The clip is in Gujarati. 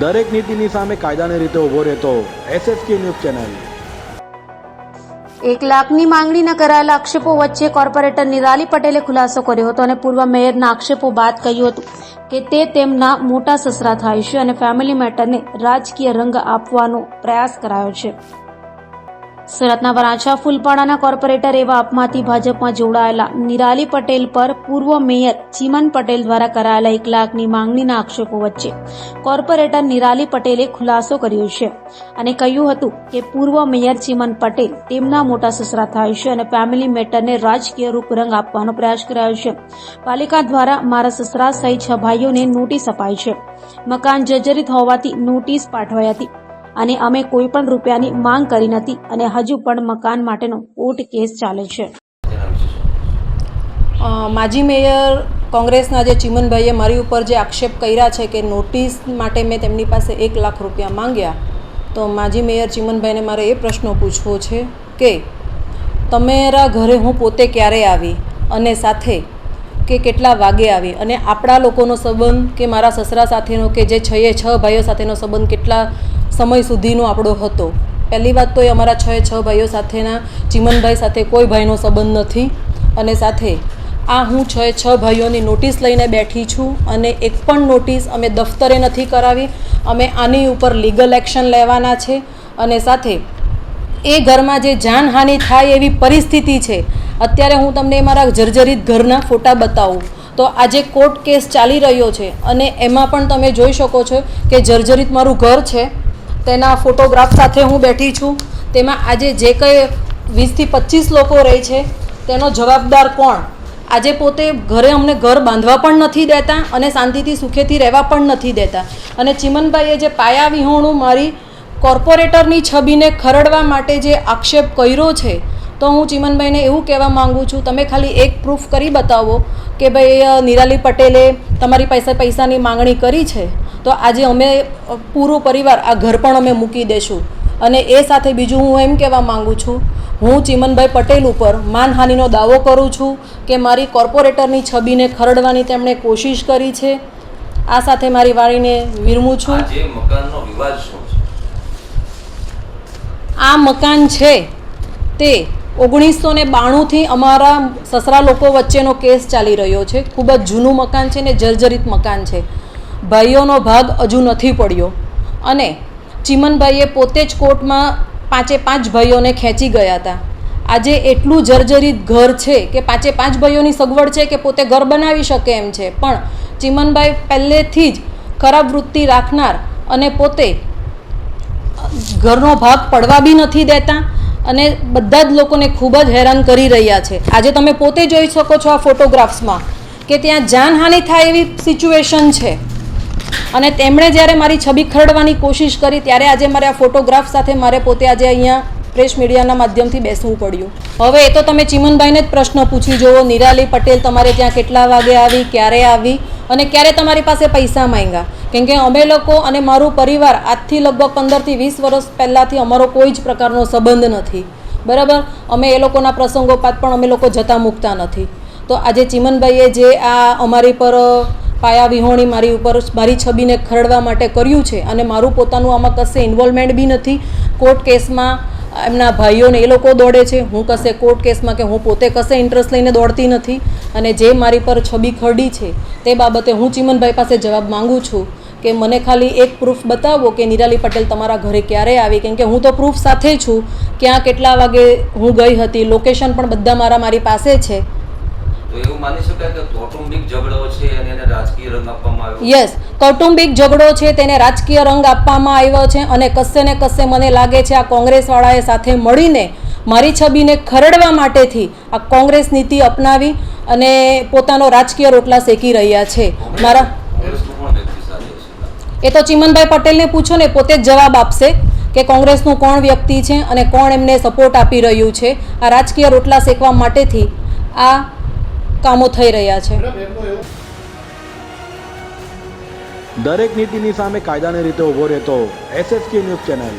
દરેક નીતિની સામે કાયદાની રીતે ઊભો રહેતો એસએસકે ન્યૂઝ ચેનલ. એક લાખની માંગણીના કરાયેલા આક્ષેપો વચ્ચે કોર્પોરેટર નિરાલી પટેલે ખુલાસો કર્યો હતો અને પૂર્વ મેયરના આક્ષેપો બાદ કહ્યું હતું કે તે તેમના મોટા સસરા થાય છે અને ફેમિલી મેટરને રાજકીય રંગ આપવાનો પ્રયાસ કરાયો છે. સુરતના વરાછા ફૂલપાડાના કોર્પોરેટર એવા અપમાંથી ભાજપમાં જોડાયેલા નિરાલી પટેલ પર પૂર્વ મેયર ચીમન પટેલ દ્વારા કરાયેલા એક લાખની માંગણીના આક્ષેપો વચ્ચે કોર્પોરેટર નિરાલી પટેલે ખુલાસો કર્યો છે અને કહ્યું હતું કે પૂર્વ મેયર ચીમન પટેલ તેમના મોટા સસરા થાય છે અને ફેમિલી મેટરને રાજકીય રૂપરંગ આપવાનો પ્રયાસ કરાયો છે. પાલિકા દ્વારા મારા સસરા સહિત છ ભાઈઓને નોટિસ અપાઈ છે. મકાન જર્જરિત હોવાથી નોટિસ પાઠવાઈ હતી. અને અમે કોઈ પણ રૂપિયાની માંગ કરી નથી અને હજુ પણ મકાન માટેનો કોર્ટ કેસ ચાલે છે. માજી મેયર કોંગ્રેસના જે ચિમનભાઈએ મારી ઉપર જે આક્ષેપ કર્યા છે કે નોટિસ માટે મેં તેમની પાસે એક લાખ રૂપિયા માંગ્યા, તો માજી મેયર ચિમનભાઈને મારે એ પ્રશ્ન પૂછવો છે કે તમારા ઘરે હું પોતે ક્યારે આવી? અને સાથે કે કેટલા વાગે આવી? અને આપણા લોકોનો સંબંધ કે મારા સસરા સાથેનો કે જે છ એ છ ભાઈઓ સાથેનો સંબંધ કેટલા સમય સુધીનો આપણો હતો. પહેલી વાત તો એ અમારા છ છ ભાઈઓ સાથેના, ચિમનભાઈ સાથે કોઈ ભાઈનો સંબંધ નથી. અને સાથે આ હું છ છ ભાઈઓની નોટિસ લઈને બેઠી છું અને એક પણ નોટિસ અમે દફતરે નથી કરાવી. અમે આની ઉપર લીગલ એક્શન લેવાના છે. અને સાથે એ ઘરમાં જે જાનહાનિ થાય એવી પરિસ્થિતિ છે, અત્યારે હું તમને મારા જર્જરિત ઘરના ફોટા બતાવું. તો આજે કોર્ટ કેસ ચાલી રહ્યો છે અને એમાં પણ તમે જોઈ શકો છો કે જર્જરિત મારું ઘર છે. તેના ફોટોગ્રાફ સાથે હું બેઠી છું. તેમાં આજે જે કંઈ વીસથી પચીસ લોકો રહે છે, તેનો જવાબદાર કોણ? આજે પોતે ઘરે અમને ઘર બાંધવા પણ નથી દેતા અને શાંતિથી સુખેથી રહેવા પણ નથી દેતા. અને ચિમનભાઈએ જે પાયા વિહોણું મારી કોર્પોરેટરની છબીને ખરડવા માટે જે આક્ષેપ કર્યો છે, તો હું ચિમનભાઈને એવું કહેવા માંગુ છું, તમે ખાલી એક પ્રૂફ કરી બતાવો કે ભાઈ નિરાલી પટેલે તમારી પાસે પૈસાની માંગણી કરી છે? તો આજે અમે પૂરો પરિવાર આ ઘર પણ અમે મૂકી દઈશું અને એ સાથે બીજું હું એમ કહેવા માંગુ છું હું ચિમનભાઈ પટેલ ઉપર માનહાનિનો દાવો કરું છું કે મારી કોર્પોરેટરની છબીને ખરડવાની તેમણે કોશિશ કરી છે. આ સાથે મારી વાણીને વિરમું છું? આ મકાન છે તે ઓગણીસો ને બાણુંથી અમારા સસરા લોકો વચ્ચેનો કેસ ચાલી રહ્યો છે. ખૂબ જ જૂનું મકાન છે ને જર્જરિત મકાન છે. ભાઈઓનો ભાગ હજુ નથી પડ્યો. અને ચિમનભાઈએ પોતે જ કોર્ટમાં પાંચે પાંચ ભાઈઓને ખેંચી ગયા હતા. આજે એટલું જર્જરિત ઘર છે કે પાંચે પાંચ ભાઈઓની સગવડ છે કે પોતે ઘર બનાવી શકે એમ છે. પણ ચિમનભાઈ પહેલેથી જ ખરાબ વૃત્તિ રાખનાર અને પોતે ઘરનો ભાગ પડવા બી નથી દેતા અને બધા જ લોકોને ખૂબ જ હેરાન કરી રહ્યા છે. આજે તમે પોતે જોઈ શકો છો આ ફોટોગ્રાફ્સમાં કે ત્યાં જાનહાનિ થાય એવી સિચ્યુએશન છે. અને તેમણે જ્યારે મારી છબી ખરડવાની કોશિશ કરી, ત્યારે આજે મારે આ ફોટોગ્રાફ સાથે મારે પોતે આજે અહીંયા પ્રેસ મીડિયાના માધ્યમથી બેસવું પડ્યું. હવે એ તો તમે ચિમનભાઈને જ પ્રશ્ન પૂછી જુઓ નિરાલી પટેલ તમારે ત્યાં કેટલા વાગે આવી, ક્યારે આવી અને ક્યારે તમારી પાસે પૈસા માંગ્યા? કેમ કે અમે લોકો અને મારું પરિવાર આજથી લગભગ પંદરથી વીસ વર્ષ પહેલાંથી અમારો કોઈ જ પ્રકારનો સંબંધ નથી. બરાબર? અમે એ લોકોના પ્રસંગોપાત પણ અમે લોકો જતા મૂકતા નથી. તો આજે ચિમનભાઈએ જે આ અમારી પર પાયા વિહોણી મારી ઉપર મારી છબીને ખરડવા માટે કર્યું છે અને મારું પોતાનું આમાં કશે ઇન્વોલ્વમેન્ટ બી નથી. કોર્ટ કેસમાં એમના ભાઈઓને એ લોકો દોડે છે. હું કશે કોર્ટ કેસમાં કે હું પોતે કશે ઇન્ટરેસ્ટ લઈને દોડતી નથી અને જે મારી પર છબી ખરડી છે તે બાબતે હું ચિમનભાઈ પાસે જવાબ માગું છું કે મને ખાલી એક પ્રૂફ બતાવો કે નિરાલી પટેલ તમારા ઘરે ક્યારે આવી? કેમ કે હું તો પ્રૂફ સાથે છું. ક્યાં કેટલા વાગે હું ગઈ હતી? લોકેશન પણ બધા મારા મારી પાસે છે. એવું માની શકાય કે કૌટુંબિક ઝઘડો છે અને એને રાજકીય રંગ આપવામાં આવ્યો? યસ કૌટુંબિક ઝઘડો છે તેને રાજકીય રંગ આપવામાં આવ્યો છે અને કશે ને કશે મને લાગે છે આ કોંગ્રેસવાળાએ સાથે મળીને મારી છબીને ખરડવા માટેથી આ કોંગ્રેસ નીતિ અપનાવી અને પોતાનો રાજકીય રોટલા શેકી રહ્યા છે. મારા એ તો ચિમનભાઈ પટેલને પૂછો ને પોતે જ જવાબ આપશે કે કોંગ્રેસનું કોણ વ્યક્તિ છે અને કોણ એમને સપોર્ટ આપી રહ્યું છે આ રાજકીય રોટલા શેકવા માટેથી આ કામો થઈ રહ્યા છે. દરેક નીતિની સામે કાયદાની રીતે ઊભો રહેતો એસએસકે ન્યૂઝ ચેનલ